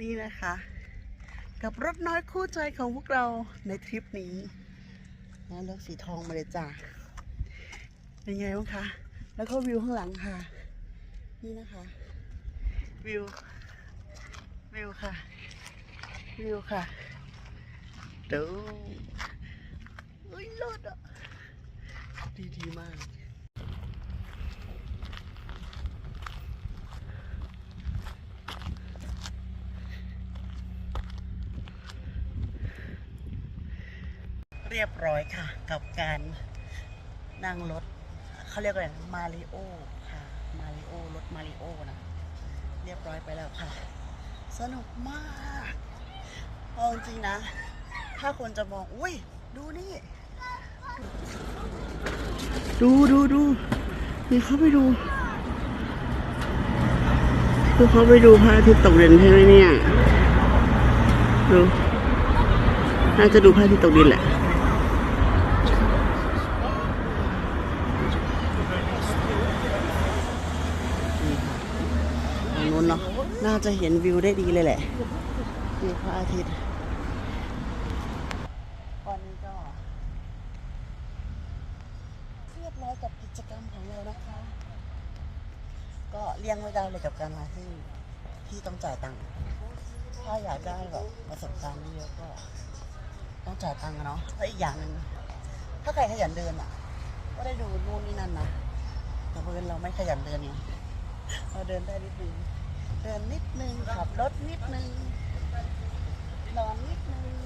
นี่นะคะ กับรถน้อยคู่ใจของพวกเราในทริปนี้นะรถสีทองมาเลยจ้ะเป็นไงบ้างคะ แล้วก็วิวข้างหลังค่ะ นี่นะคะ วิว วิวค่ะ วิวค่ะดูอุ้ยรถอะ ดีดีมาก เรียบร้อยค่ะ กับการนั่งรถเขาเรียกอะไรมาริโอค่ะมาริโอรถมาริโอนะเรียบร้อยไปแล้วค่ะ สนุกมากเอาจริงๆนะ ถ้าคนจะมอง อุ้ย ดูนี่ ดูดูดูนี่เขาไปดูคือเขาไปดูพระอาทิตย์ตกดินใช่ไหมเนี่ย ดู น่าจะดูพระอาทิตย์ตกดินแหละ นี่ค่ะทาง นู้นเนาะ น่าจะเห็นวิวได้ดีเลยแหละนี่พระอาทิตย์ตอนนี้ก็เรียบร้อยกับกิจกรรมของเรานะคะ ก็เลี่ยงไม่ได้เลยกับการมาที่ที่ต้องจ่ายตังค์ ถ้าอยากได้แบบประสบการณ์เยอะก็ ต้องจ่ายตังค์อะเนาะแล้วอีกอย่างหนึ่งถ้าใครขยันเดินอะ ก็ได้ดูนู่นนี่นั่นนะแต่เพื่อนเราไม่ขยันเดินไงเราเดินได้นิดนึง เดินนิดนึงขับรถนิดนึงนอนนิดนึง